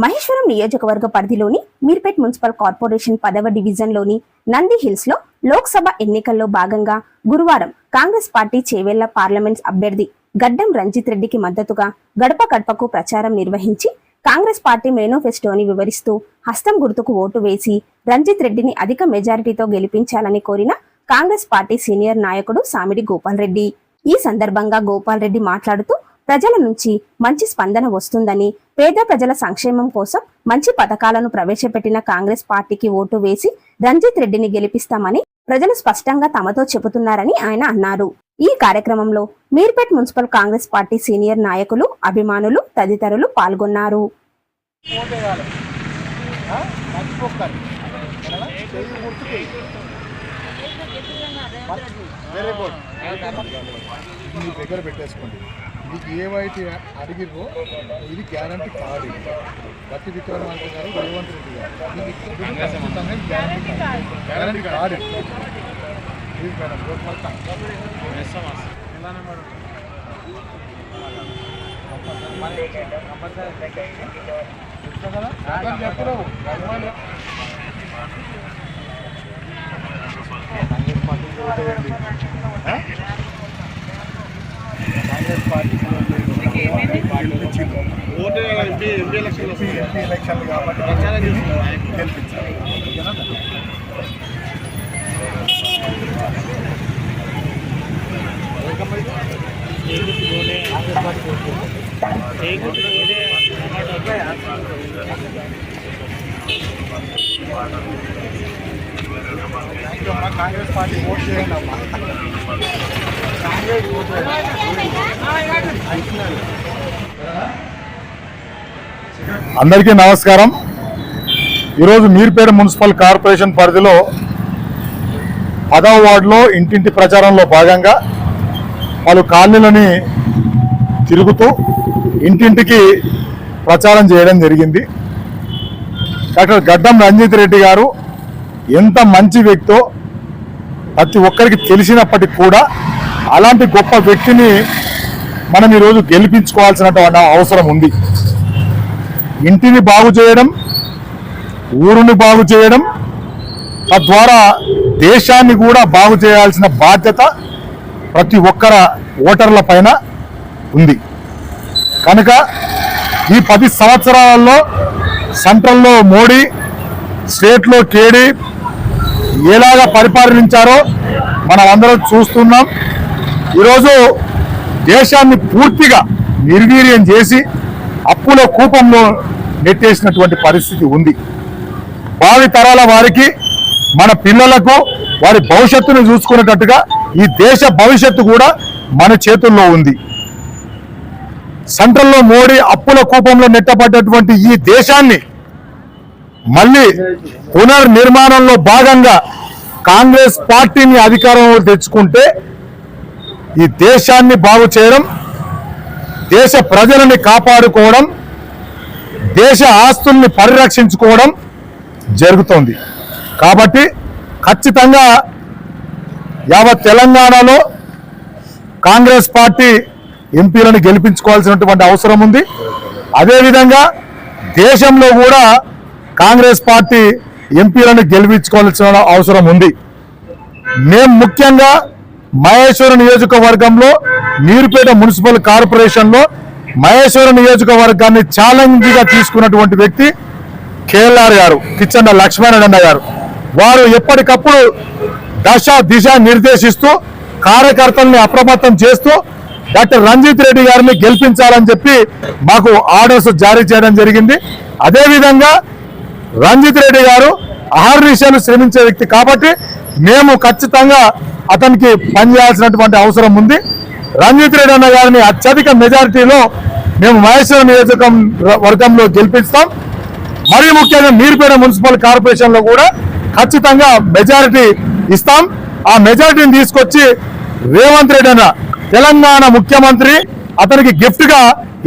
మహేశ్వరం నియోజకవర్గ పరిధిలోని Meerpet municipal corporation పదవ డివిజన్లోని నంది హిల్స్లో లోక్సభ ఎన్నికల్లో భాగంగా గురువారం కాంగ్రెస్ పార్టీ చేవెళ్ళ పార్లమెంట్ అభ్యర్థి గడ్డం రంజిత్ రెడ్డికి మద్దతుగా గడప గడపకు ప్రచారం నిర్వహించి కాంగ్రెస్ పార్టీ మేనిఫెస్టోని వివరిస్తూ హస్తం గుర్తుకు ఓటు వేసి రంజిత్ రెడ్డిని అధిక మెజారిటీతో గెలిపించాలని కోరిన కాంగ్రెస్ పార్టీ సీనియర్ నాయకుడు సామిడి గోపాల్ రెడ్డి. ఈ సందర్భంగా గోపాల్ రెడ్డి మాట్లాడుతూ ప్రజల నుంచి మంచి స్పందన వస్తుందని పేద ప్రజల సంక్షేమం కోసం మంచి పథకాలను ప్రవేశపెట్టిన కాంగ్రెస్ పార్టీకి ఓటు వేసి రంజిత్ రెడ్డిని గెలిపిస్తామని ప్రజలు స్పష్టంగా తమతో చెబుతున్నారని ఆయన అన్నారు. ఈ కార్యక్రమంలో Meerpet municipal Congress party senior నాయకులు అభిమానులు తదితరులు పాల్గొన్నారు. వెరీ గుడ్ మీ దగ్గర పెట్టేసుకోండి. మీకు ఏవైతే అడిగిరో ఇది గ్యారంటీ కాదు బట్టి విక్రమార్క గారు రేవంత్ రెడ్డి గారు. గ్యారంటీ కాదు గ్యారంటీ కాదు ఇది. ప్లీజ్ మేడం గుడ్ వెల్కమ్ ఎలానే మేడం చెప్తా కదా అర్థం చెప్పరావు ధర్మాలు కాంగ్రెస్ ఓటు ఎంపీ ఎంపీ ఎలక్షన్లు వస్తాయి ఎంపీ ఎలక్షన్లు కాబట్టి ప్రచారం చేస్తున్నారు గెలిపించాలి కాంగ్రెస్ పార్టీ ఓట్ చేయండి అమ్మా అందరికీ నమస్కారం. ఈరోజు మీర్పేట మున్సిపల్ కార్పొరేషన్ పరిధిలో పదవ వార్డులో ఇంటింటి ప్రచారంలో భాగంగా పలు కాలనీలని తిరుగుతూ ఇంటింటికి ప్రచారం చేయడం జరిగింది. డాక్టర్ గడ్డం రంజిత్ రెడ్డి గారు ఎంత మంచి వ్యక్తో ప్రతి ఒక్కరికి తెలిసినప్పటికీ కూడా అలాంటి గొప్ప వ్యక్తిని మనం ఈరోజు గెలిపించుకోవాల్సినటువంటి అవసరం ఉంది. ఇంటిని బాగు చేయడం ఊరుని బాగు చేయడం తద్వారా దేశాన్ని కూడా బాగు చేయాల్సిన బాధ్యత ప్రతి ఒక్కర ఓటర్ల పైన ఉంది. కనుక ఈ పది సంవత్సరాలలో సెంట్రల్లో మోడీ స్టేట్లో కేడీ ఎలాగా పరిపాలించారో మనం అందరం చూస్తున్నాం. ఈరోజు దేశాన్ని పూర్తిగా నిర్వీర్యం చేసి అప్పుల కూపంలో నెట్టేసినటువంటి పరిస్థితి ఉంది. భావి తరాల వారికి మన పిల్లలకు వారి భవిష్యత్తును చూసుకునేటట్టుగా ఈ దేశ భవిష్యత్తు కూడా మన చేతుల్లో ఉంది. సెంట్రల్లో మోడీ అప్పుల కూపంలో నెట్టబడ్డటువంటి ఈ దేశాన్ని మళ్ళీ పునర్నిర్మాణంలో భాగంగా కాంగ్రెస్ పార్టీని అధికారంలో తెచ్చుకుంటే ఈ దేశాన్ని బాగు చేయడం దేశ ప్రజలని కాపాడుకోవడం దేశ ఆస్తుల్ని పరిరక్షించుకోవడం జరుగుతోంది. కాబట్టి ఖచ్చితంగా యావత్ తెలంగాణలో కాంగ్రెస్ పార్టీ ఎంపీలను గెలిపించుకోవాల్సినటువంటి అవసరం ఉంది. అదేవిధంగా దేశంలో కూడా కాంగ్రెస్ పార్టీ ఎంపీలను గెలిపించుకోవాల్సిన అవసరం ఉంది. మేము ముఖ్యంగా మహేశ్వర నియోజకవర్గంలో నీరుపేట మున్సిపల్ కార్పొరేషన్లో మహేశ్వర నియోజకవర్గాన్ని ఛాలెంజ్గా తీసుకున్నటువంటి వ్యక్తి కేఎల్ఆర్ గారు కిచ్చన్న లక్ష్మణ్ గారు. వారు ఎప్పటికప్పుడు దశ దిశ నిర్దేశిస్తూ కార్యకర్తల్ని అప్రమత్తం చేస్తూ డాక్టర్ రంజిత్ రెడ్డి గారిని గెలిపించాలని చెప్పి మాకు ఆర్డర్స్ జారీ చేయడం జరిగింది. అదేవిధంగా రంజిత్ రెడ్డి గారు అహర్నిశాలు శ్రమించే వ్యక్తి కాబట్టి మేము ఖచ్చితంగా అతనికి పనిచేయాల్సినటువంటి అవసరం ఉంది. రంజిత్ రెడ్డి అన్న గారిని అత్యధిక మెజారిటీలో మేము మహేశ్వరం నియోజకం వర్గంలో గెలిపిస్తాం. మరీ ముఖ్యంగా మీరుపేట మున్సిపల్ కార్పొరేషన్లో కూడా ఖచ్చితంగా మెజారిటీ ఇస్తాం. ఆ మెజారిటీని తీసుకొచ్చి రేవంత్ రెడ్డి అన్న తెలంగాణ ముఖ్యమంత్రి అతనికి గిఫ్ట్గా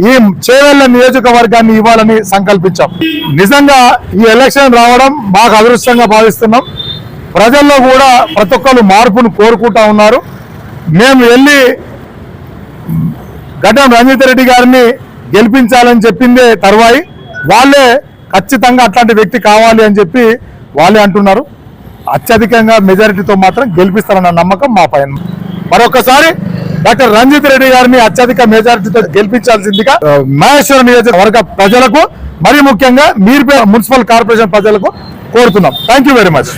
ఈ చేవెళ్ళ నియోజకవర్గాన్ని ఇవ్వాలని సంకల్పించాం. నిజంగా ఈ ఎలక్షన్ రావడం మాకు అదృష్టంగా భావిస్తున్నాం. ప్రజల్లో కూడా ప్రతి ఒక్కరు మార్పును కోరుకుంటా ఉన్నారు. మేము వెళ్ళి గడ్డం రంజిత్ రెడ్డి గారిని గెలిపించాలని చెప్పిందే తర్వాయి. వాళ్ళే ఖచ్చితంగా అట్లాంటి వ్యక్తి కావాలి అని చెప్పి వాళ్ళే అంటున్నారు. అత్యధికంగా మెజారిటీతో మాత్రం గెలిపిస్తారన్న నమ్మకం మా పైన మరొకసారి డాక్టర్ రంజిత్ రెడ్డి గారిని అత్యధిక మెజారిటీతో గెలిపించాల్సిందిగా మహేశ్వర నియోజకవర్గ ప్రజలకు మరి ముఖ్యంగా మీర్పేట మున్సిపల్ కార్పొరేషన్ ప్రజలకు కోరుతున్నాం. Thank very much